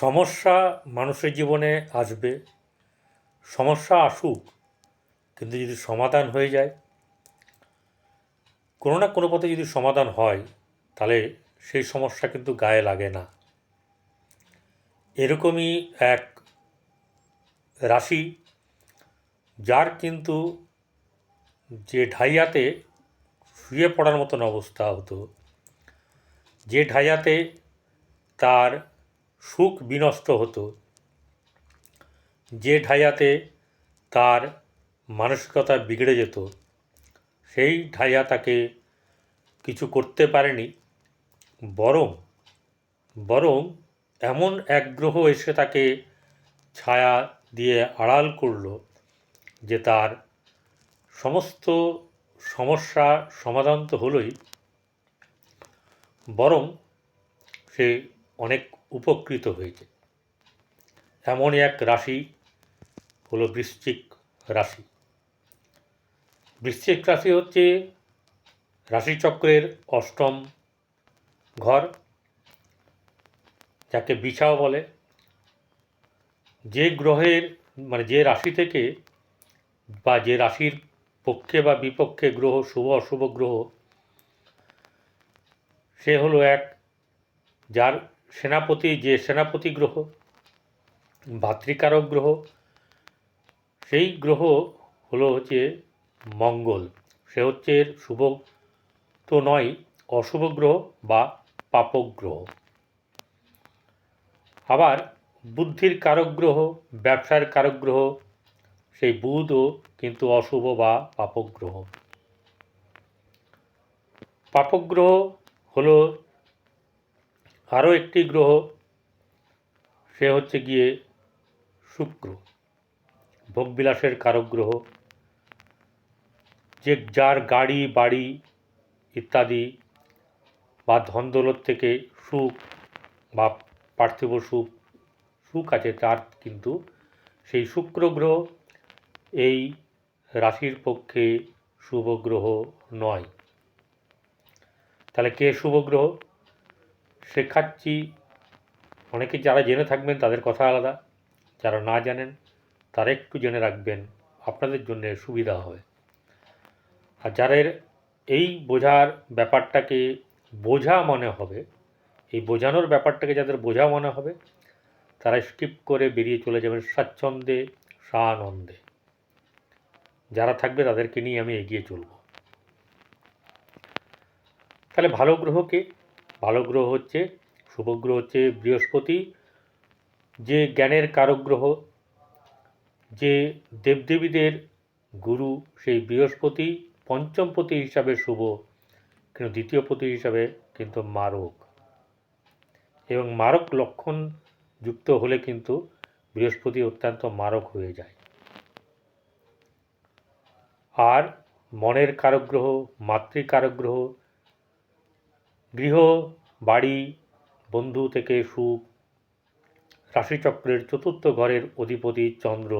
সমস্যা মানুষের জীবনে আসবে, সমস্যা আসুক, কিন্তু যদি সমাধান হয়ে যায়, কোনো না কোনো পথে যদি সমাধান হয়, তাহলে সেই সমস্যা কিন্তু গায়ে লাগে না। এরকমই এক রাশি, যার কিন্তু যে ঢাইয়াতে শুয়ে পড়ার মতন অবস্থা হতো, যে ঢাইয়াতে তার সুখ বিনষ্ট হতো। যে ঢাইয়াতে তার মানসিকতা বিগড়ে যেত, সেই ঢাইয়া তাকে কিছু করতে পারেনি, বরং বরং এমন এক গ্রহ এসে তাকে ছায়া দিয়ে আড়াল করল যে তার সমস্ত সমস্যা সমাধান তো হলোই, বরং সে অনেক উপকৃত হয়েছে। এমনই এক রাশি হলো বৃশ্চিক রাশি। বৃশ্চিক রাশি হচ্ছে রাশিচক্রের অষ্টম ঘর, যাকে বিছাও বলে। যে গ্রহের মানে যে রাশি থেকে বা যে রাশির পক্ষে বা বিপক্ষে গ্রহ, শুভ অশুভ গ্রহ, সে হলো এক যার সেনাপতি, যে সেনাপতি গ্রহ, ভাতৃকারক গ্রহ, সেই গ্রহ হলো হচ্ছে মঙ্গল। সে হচ্ছে শুভ তো নয়, অশুভ গ্রহ বা পাপক গ্রহ। আবার বুদ্ধির কারক গ্রহ, ব্যবসার কারক গ্রহ, সেই বুধও কিন্তু অশুভ বা পাপক গ্রহ। পাপক গ্রহ হলো আরও একটি গ্রহ, সে হচ্ছে গিয়ে শুক্র, ভোগবিলাসের কারক গ্রহ, যে যার গাড়ি, বাড়ি ইত্যাদি বা ধনদৌলত থেকে সুখ বা পার্থিব সুখ সুখ আছে তার কিন্তু সেই শুক্র গ্রহ এই রাশির পক্ষে শুভ গ্রহ নয়। তাহলে কে শুভ গ্রহ? শেখাচ্ছি। অনেকে যারা জেনে থাকবেন তাদের কথা আলাদা, যারা না জানেন তারা একটু জেনে রাখবেন, আপনাদের জন্য সুবিধা হবে। আর যাদের এই বোঝার ব্যাপারটাকে বোঝা মনে হবে, এই বোঝানোর ব্যাপারটাকে যাদের বোঝা মনে হবে, তারা স্কিপ করে বেরিয়ে চলে যাবেন স্বাচ্ছন্দ্যে, সানন্দে। যারা থাকবে তাদেরকে নিয়ে আমি এগিয়ে চলব। তাহলে ভালো গ্রহকে ভালো গ্রহ হচ্ছে, শুভ গ্রহ হচ্ছে বৃহস্পতি, যে জ্ঞানের কারক গ্রহ যে দেবদেবীদের গুরু সেই বৃহস্পতি পঞ্চম পতি হিসাবে শুভ, কিন্তু দ্বিতীয় পতি হিসাবে কিন্তু মারক। এবং মারক লক্ষণ যুক্ত হলে কিন্তু বৃহস্পতি অত্যন্ত মারক হয়ে যায়। আর মনের কারক গ্রহ মাতৃকারক গ্রহ গৃহ, বাড়ি, বন্ধু থেকে সুখ, রাশিচক্রের চতুর্থ ঘরের অধিপতি চন্দ্র,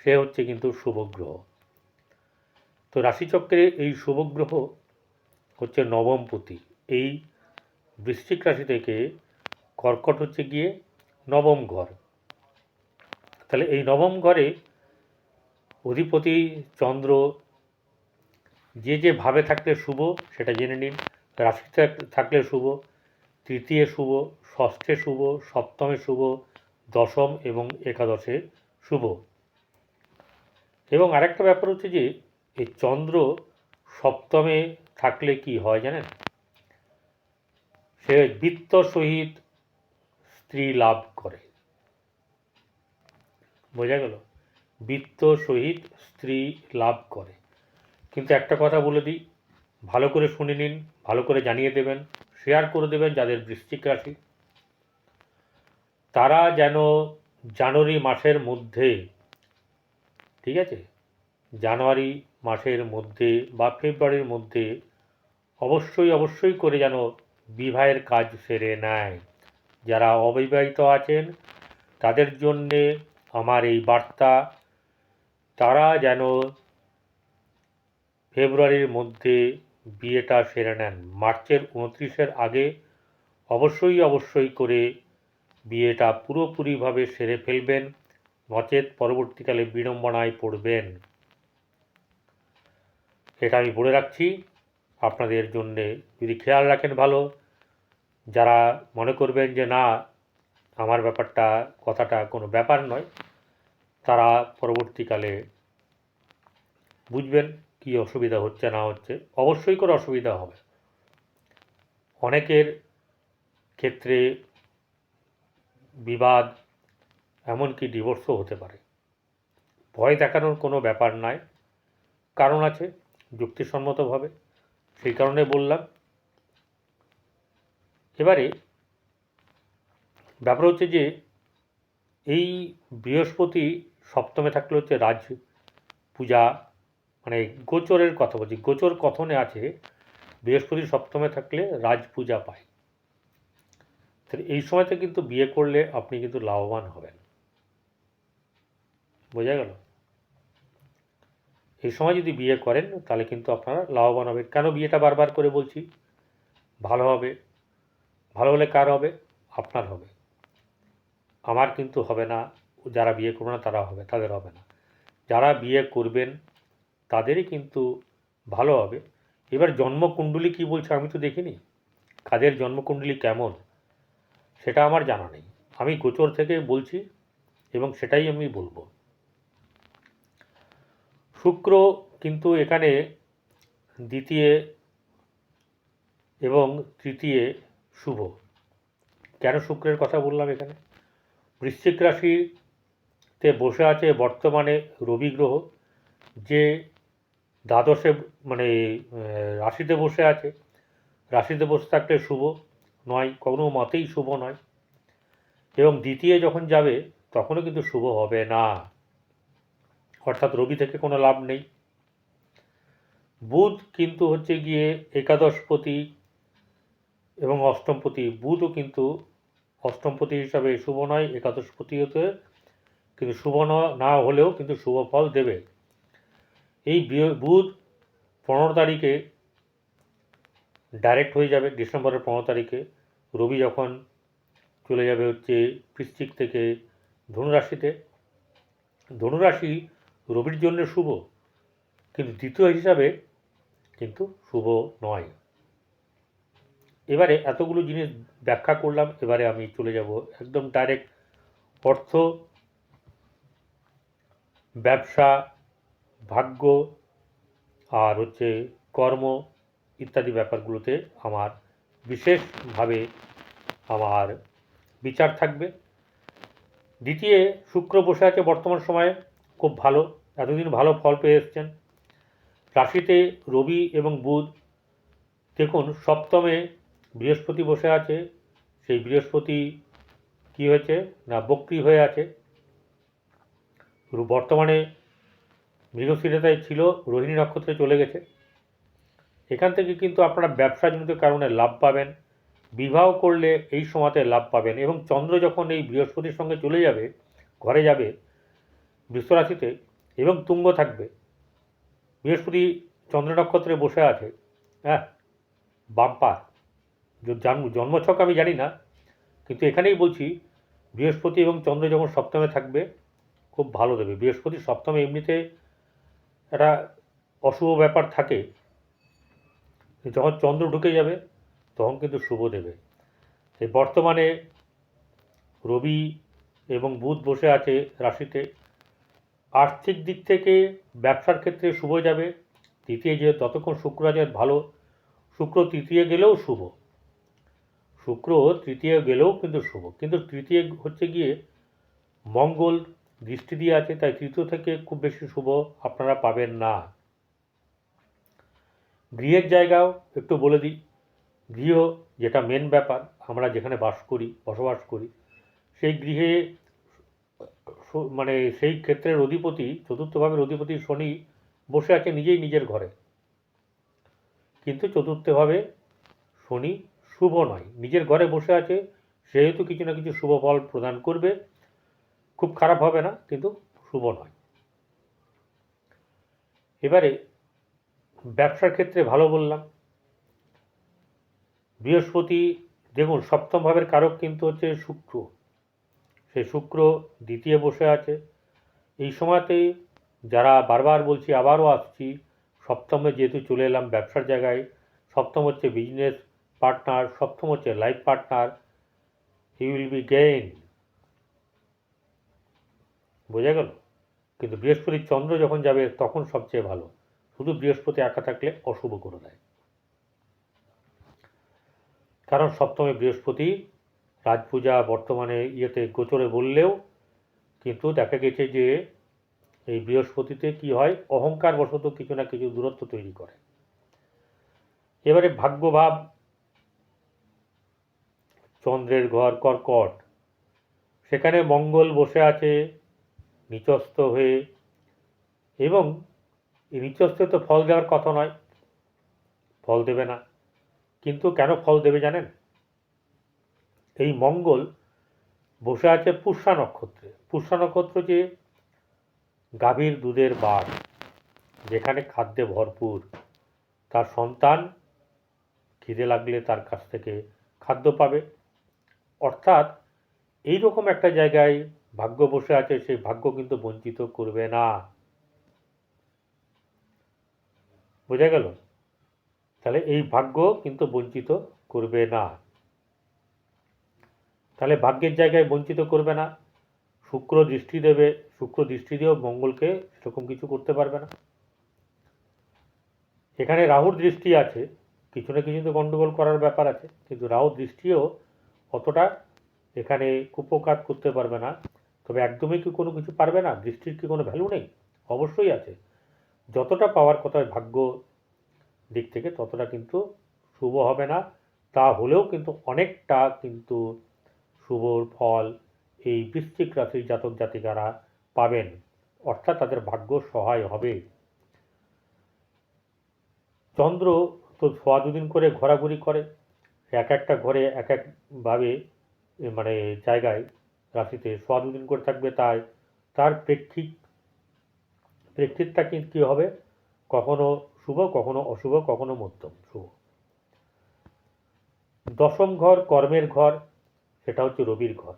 সে হচ্ছে কিন্তু শুভ গ্রহ তো রাশিচক্রে এই শুভ গ্রহ হচ্ছে নবমপতি। এই বৃশ্চিক রাশি থেকে কর্কট হচ্ছে গিয়ে নবম ঘর। তাহলে এই নবম ঘরে অধিপতি চন্দ্র যে যে ভাবে থাকলে শুভ, সেটা জেনে নিন। রাশিতে থাকলে শুভ, তৃতীয় শুভ, ষষ্ঠে শুভ, সপ্তমে শুভ, দশম এবং একাদশে শুভ। এবং আরেকটা ব্যাপার হচ্ছে যে, এই চন্দ্র সপ্তমে থাকলে কি হয় জানেন? সে বৃত্ত সহিত স্ত্রী লাভ করে। বোঝা গেল? বৃত্ত সহিত স্ত্রী লাভ করে। কিন্তু একটা কথা বলে দিই, ভালো করে শুনে নিন। ভালো করে জানিয়ে দেবেন শেয়ার করে দেবেন যাদের বৃশ্চিক রাশি। তারা যেন জানুয়ারি মাসের মধ্যে, ঠিক আছে? জানুয়ারি মাসের মধ্যে বা ফেব্রুয়ারির মধ্যে অবশ্যই অবশ্যই করে যেন বিবাহের কাজ সেরে নেয়। যারা অবিবাহিত আছেন, তাদের জন্যে আমার এই বার্তা, তারা যেন ফেব্রুয়ারির মধ্যে বিয়েটা সেরে নেন। মার্চের উনত্রিশের আগে অবশ্যই অবশ্যই করে বিয়েটা পুরোপুরিভাবে সেরে ফেলবেন। নচেত পরবর্তীকালে বিড়ম্বনায় পড়বেন। এটা আমি বলে রাখছি। আপনাদের জন্যে যদি খেয়াল রাখেন ভালো, যারা মনে করবেন যে না, আমার ব্যাপারটা, কথাটা কোনো ব্যাপার নয়, তারা পরবর্তীকালে বুঝবেন। কি অসুবিধা হচ্ছে, না হচ্ছে, অবশ্যই করে অসুবিধা হবে। অনেকের ক্ষেত্রে বিবাদ, এমনকি ডিভোর্সও হতে পারে। ভয় দেখানোর কোনো ব্যাপার নাই। কারণ আছে, যুক্তিসম্মতভাবে। সেই কারণে বললাম। এবারে ব্যাপার হচ্ছে যে, এই বৃহস্পতি সপ্তমে থাকলে হচ্ছে রাজ পূজা মানে গোচরের কথা বলছি, গোচর কথনে আছে, বৃহস্পতি সপ্তমে থাকলে রাজ পূজা পায়। তাহলে এই সময়তে কিন্তু বিয়ে করলে আপনি কিন্তু লাভবান হবেন। বোঝা গেল? এই সময় যদি বিয়ে করেন, তাহলে কিন্তু আপনারা লাভবান হবেন। কেন বিয়েটা বারবার করে বলছি? ভালো হবে, ভালো হলে কার হবে? আপনার হবে। আমার কিন্তু হবে না, যারা বিয়ে করবে না তারা হবে, তাদের হবে না। যারা বিয়ে করবেন তাদেরই কিন্তু ভালো হবে। এবার জন্মকুণ্ডলী কি বলছে আমি তো দেখিনি। কাদের জন্মকুণ্ডলী কেমন, সেটা আমার জানা নেই। আমি গোচর থেকে বলছি এবং সেটাই আমি বলব। শুক্র কিন্তু এখানে দ্বিতীয় এবং তৃতীয় শুভ। কেন শুক্রের কথা বললাম এখানে? বৃশ্চিক রাশিতে বসে আছে বর্তমানে রবি গ্রহ, যে দ্বাদশে মানে রাশিতে বসে আছে। রাশিতে বসে থাকলে শুভ নয় কোনো মতেই শুভ নয়। এবং দ্বিতীয় যখন যাবে, তখনও কিন্তু শুভ হবে না। অর্থাৎ রবি থেকে কোনো লাভ নেই। বুধ কিন্তু হচ্ছে গিয়ে একাদশপতি এবং অষ্টমপতি। বুধও কিন্তু অষ্টমপতি হিসাবে শুভ নয় একাদশপতি হতে কিন্তু শুভ ন- হলেও কিন্তু শুভ ফল দেবে। এই বুধ পনেরো তারিখে ডাইরেক্ট হয়ে যাবে, ডিসেম্বরের পনেরো তারিখে। রবি যখন চলে যাবে হচ্ছে বৃশ্চিক থেকে ধনুরাশিতে। ধনুরাশি রবির জন্য শুভ, কিন্তু দ্বিতীয় হিসাবে কিন্তু শুভ নয়। এবারে এতগুলো জিনিস ব্যাখ্যা করলাম, এবারে আমি চলে যাব একদম ডাইরেক্ট অর্থ, ব্যবসা ভাগ্য আর হচ্ছে কর্ম ইত্যাদি ব্যাপারগুলোতে আমার বিশেষভাবে আমার বিচার থাকবে। দ্বিতীয়, শুক্র বসে আছে বর্তমান সময়ে, খুব ভালো, এতদিন ভালো ফল পেয়ে এসছেন। রাশিতে রবি এবং বুধ, দেখুন, সপ্তমে বৃহস্পতি বসে আছে, সেই বৃহস্পতি কি হয়েছে না বক্রি হয়ে আছে? বর্তমানে মৃগশিরতায় ছিল রোহিণী নক্ষত্রে চলে গেছে। এখান থেকে কিন্তু আপনারা ব্যবসাজনিত কারণে লাভ পাবেন, বিবাহ করলে এই সময়তে লাভ পাবেন এবং চন্দ্র যখন এই বৃহস্পতির সঙ্গে চলে যাবে, ঘরে যাবে বৃষরাশিতে এবং তুঙ্গ থাকবে, বৃহস্পতি চন্দ্র নক্ষত্রে বসে আছে হ্যাঁ বাম্পার জন্ম, জন্মছক আমি জানি না, কিন্তু এখানেই বলছি বৃহস্পতি এবং চন্দ্র যখন সপ্তমে থাকবে, খুব ভালো দেবে। বৃহস্পতি সপ্তমে এমনিতে একটা অশুভ ব্যাপার থাকে। যখন চন্দ্র ঢুকে যাবে, তখন কিন্তু শুভ দেবে। এই বর্তমানে রবি এবং বুধ বসে আছে রাশিতে। আর্থিক দিক থেকে ব্যবসার ক্ষেত্রে শুভ যাবে। তৃতীয় যে ততক্ষণ শুক্র আছে ভালো। শুক্র তৃতীয় গেলেও শুভ। শুক্র তৃতীয় গেলেও কিন্তু শুভ। কিন্তু তৃতীয় হচ্ছে গিয়ে মঙ্গল দৃষ্টি দিয়ে আছে, তাই তৃতীয় থেকে খুব বেশি শুভ আপনারা পাবেন না। গৃহের জায়গাও একটু বলে দিই। গৃহ যেটা মেন ব্যাপার, আমরা যেখানে বাস করি, বসবাস করি, সেই গৃহে মানে সেই ক্ষেত্রের অধিপতি, চতুর্থভাবের অধিপতি শনি বসে আছে নিজেই নিজের ঘরে। কিন্তু চতুর্থভাবে শনি শুভ নয়, নিজের ঘরে বসে আছে, সেহেতু কিছু না কিছু শুভ ফল প্রদান করবে। খুব খারাপ হবে না, কিন্তু শুভ নয়। এবারে ব্যবসার ক্ষেত্রে ভালো বললাম। বৃহস্পতি, দেখুন, সপ্তম ভাবের কারক কিন্তু হচ্ছে শুক্র। সে শুক্র দ্বিতীয় বসে আছে। এই সময়তে যারা বারবার বলছি, আবারও আসছি, সপ্তমে যেহেতু চলে এলাম ব্যবসার জায়গায়, সপ্তম হচ্ছে বিজনেস পার্টনার সপ্তম হচ্ছে life partner he will be gain বোঝা গেল? কিন্তু বৃহস্পতি চন্দ্র যখন যাবে, তখন সবচেয়ে ভালো। শুধু বৃহস্পতি একা থাকলে অশুভ করে দেয়। কারণ সপ্তমে বৃহস্পতি রাজপূজা বর্তমানে ইয়েতে গোচরে বললেও কিন্তু দেখা গেছে যে এই বৃহস্পতিতে কি হয় অহংকার বশত কিছু না কিছু দূরত্ব তৈরি করে। এবারে ভাগ্যভাব, চন্দ্রের ঘর কর্কট। সেখানে মঙ্গল বসে আছে নিচস্থ হয়ে এবং এই নিচস্থ তো ফল দেওয়ার কথা নয়, ফল দেবে না। কিন্তু কেন ফল দেবে জানেন? এই মঙ্গল বসে আছে পুষ্যা নক্ষত্রে। পুষ্যা নক্ষত্র যে গাভীর দুধের বার যেখানে খাদ্যে ভরপুর। তার সন্তান খিদে লাগলে তার কাছ থেকে খাদ্য পাবে। অর্থাৎ এই রকম একটা জায়গায় ভাগ্য বসে আছে, সেই ভাগ্য কিন্তু বঞ্চিত করবে না। বোঝা গেল? তাহলে এই ভাগ্য কিন্তু বঞ্চিত করবে না। তাহলে ভাগ্যের জায়গায় বঞ্চিত করবে না। শুক্র দৃষ্টি দেবে, শুক্র দৃষ্টি দিয়েও মঙ্গলকে সেরকম কিছু করতে পারবে না। এখানে রাহুর দৃষ্টি আছে, কিছু না কিছু তো গণ্ডগোল করার ব্যাপার আছে, কিন্তু রাহুর দৃষ্টিও অতটা এখানে কুপকাত করতে পারবে না। তবে একদমই কি কোনো কিছু পারবে না? দৃষ্টির কি কোনো ভ্যালু নেই? অবশ্যই আছে। যতটা পাওয়ার কথা ভাগ্য দিক থেকে ততটা কিন্তু শুভ হবে না। তা হলেও কিন্তু অনেকটা কিন্তু শুভর ফল এই বৃশ্চিক রাশির জাতক জাতিকারা পাবেন। অর্থাৎ তাদের ভাগ্য সহায় হবে। চন্দ্র তো সোয়া দুদিন করে ঘোরাঘুরি করে। এক একটা ঘরে এক একভাবে মানে জায়গায় রাশিতে দুদিন করে থাকবে তাই তার প্রেক্ষিক প্রেক্ষিতটা কী হবে? কখনো শুভ, কখনো অশুভ, কখনো মধ্যম শুভ। দশম ঘর কর্মের ঘর, সেটা হচ্ছে রবির ঘর।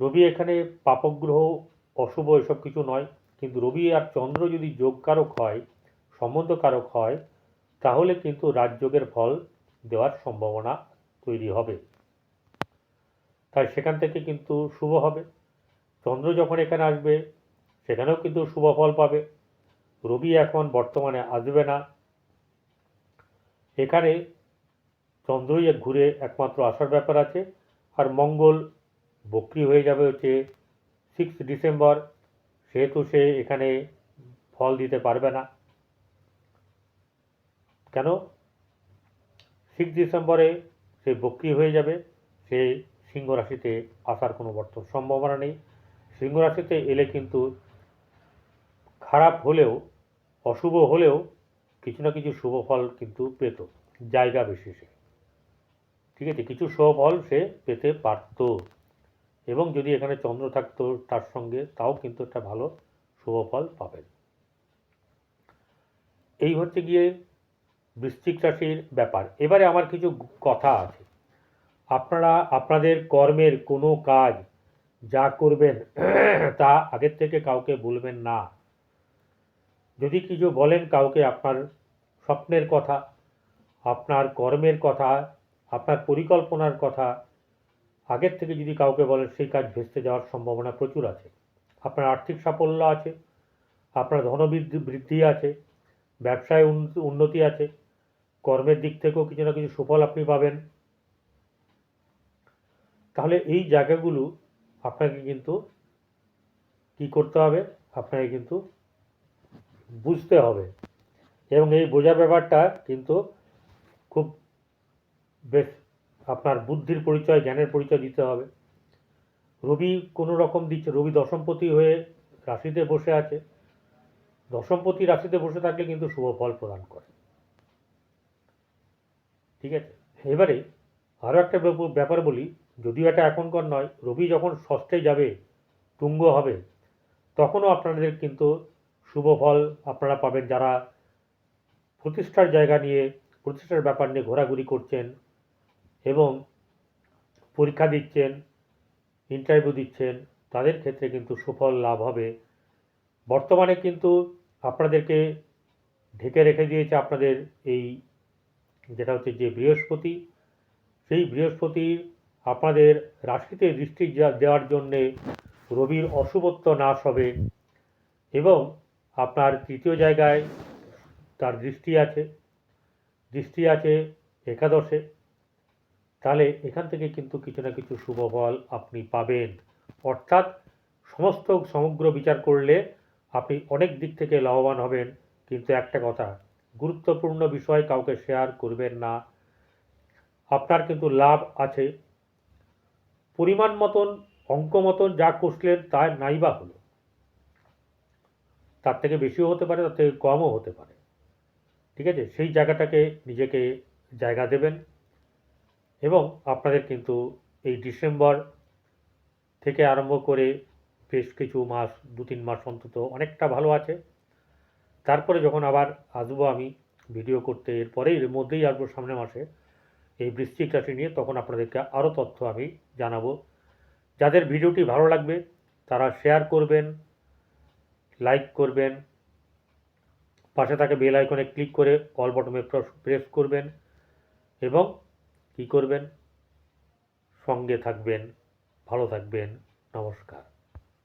রবি এখানে পাপগ্রহ, অশুভ এসব কিছু নয়, কিন্তু রবি আর চন্দ্র যদি যোগকারক হয়, সম্বন্ধকারক হয়, তাহলে কিন্তু রাজযোগের ফল দেওয়ার সম্ভাবনা তৈরি হবে। তাই সেখান থেকে কিন্তু শুভ হবে। চন্দ্র যখন এখানে আসবে, সেখানেও কিন্তু শুভ ফল পাবে। রবি এখন বর্তমানে আসবে না। এখানে চন্দ্রই ঘুরে একমাত্র আসার ব্যাপার আছে। আর মঙ্গল বক্রি হয়ে যাবে হচ্ছে সিক্স ডিসেম্বর সেহেতু সে এখানে ফল দিতে পারবে না। কেন? সিক্স ডিসেম্বরে সে বক্রি হয়ে যাবে। সে সিংহ রাশিতে আসার কোনো বর্তমান সম্ভাবনা নেই। সিংহ রাশিতে এলে কিন্তু খারাপ হলেও, অশুভ হলেও কিছু না কিছু শুভ ফল কিন্তু পেত, জায়গা বিশেষে। ঠিক আছে, কিছু শুভ ফল সে পেতে পারত। এবং যদি এখানে চন্দ্র থাকতো তার সঙ্গে, তাও কিন্তু একটা ভালো শুভ ফল পাবেন। এই হচ্ছে গিয়ে বৃশ্চিক রাশির ব্যাপার। এবারে আমার কিছু কথা আছে। আপনারা, আপনাদের কর্মের কোনো কাজ যা করবেন, তা আগের থেকে কাউকে বলবেন না। যদি কিছু বলেন কাউকে, আপনার স্বপ্নের কথা, আপনার কর্মের কথা, আপনার পরিকল্পনার কথা, আগের থেকে যদি কাউকে বলেন, সেই কাজ ভেস্তে যাওয়ার সম্ভাবনা প্রচুর আছে। আপনার আর্থিক সাফল্য আছে, আপনার ধনবৃদ্ধি, বৃদ্ধি আছে, ব্যবসায় উন্নতি আছে, কর্মের দিক থেকেও কিছু না কিছু সুফল আপনি পাবেন। তাহলে এই জায়গাগুলো আপনাকে কিন্তু কি করতে হবে? আপনাকে কিন্তু বুঝতে হবে। এবং এই বোঝার ব্যাপারটা কিন্তু খুব বেশ আপনার বুদ্ধির পরিচয়, জ্ঞানের পরিচয় দিতে হবে। রবি কোনো রকম দিচ্ছে, রবি দশমপতি হয়ে রাশিতে বসে আছে। দশমপতি রাশিতে বসে থাকলে কিন্তু শুভ ফল প্রদান করে। ঠিক আছে? এবারে আরও একটা ব্যাপার বলি। যদিও এটা এখনকার নয়, রবি যখন ষষ্ঠে যাবে, তুঙ্গ হবে, তখনও আপনাদের কিন্তু শুভ ফল আপনারা পাবেন। যারা প্রতিষ্ঠার জায়গা নিয়ে, প্রতিষ্ঠার ব্যাপার নিয়ে ঘোরাঘুরি করছেন এবং পরীক্ষা দিচ্ছেন ইন্টারভিউ দিচ্ছেন, তাদের ক্ষেত্রে কিন্তু সুফল লাভ হবে। বর্তমানে কিন্তু আপনাদেরকে ঢেকে রেখে দিয়েছে আপনাদের এই যেটা হচ্ছে যে বৃহস্পতি, সেই বৃহস্পতির আপনাদের রাশিতে দৃষ্টি দেওয়ার জন্যে রবির অশুভত্ব নাশ হবে এবং আপনার তৃতীয় জায়গায় তার দৃষ্টি আছে। দৃষ্টি আছে একাদশে। তাহলে এখান থেকে কিন্তু কিছু না কিছু শুভ ফল আপনি পাবেন। অর্থাৎ সমস্ত সমগ্র বিচার করলে আপনি অনেক দিক থেকে লাভবান হবেন। কিন্তু একটা কথা, গুরুত্বপূর্ণ বিষয় কাউকে শেয়ার করবেন না। আপনার কিন্তু লাভ আছে। পরিমাণ মতন, অঙ্ক মতন যা কষলেন তা নাইবা হলো। তার থেকে বেশিও হতে পারে, তার থেকে কমও হতে পারে। ঠিক আছে? সেই জায়গাটাকে নিজেকে জায়গা দেবেন এবং আপনাদের কিন্তু এই ডিসেম্বর থেকে আরম্ভ করে বেশ কিছু মাস দু তিন মাস অন্তত অনেকটা ভালো আছে। তারপরে যখন আবার আসব আমি ভিডিও করতে, এরপরেই এর মধ্যেই আসব সামনের মাসে। এই বৃশ্চিক রাশি নিয়ে তখন আপনাদেরকে আরও তথ্য আমি জানাব। যাদের ভিডিওটি ভালো লাগবে, তারা শেয়ার করবেন লাইক করবেন, পাশে থাকে বেল আইকনে ক্লিক করে অল বটমে প্রেস করবেন এবং কি করবেন? সঙ্গে থাকবেন, ভালো থাকবেন, নমস্কার।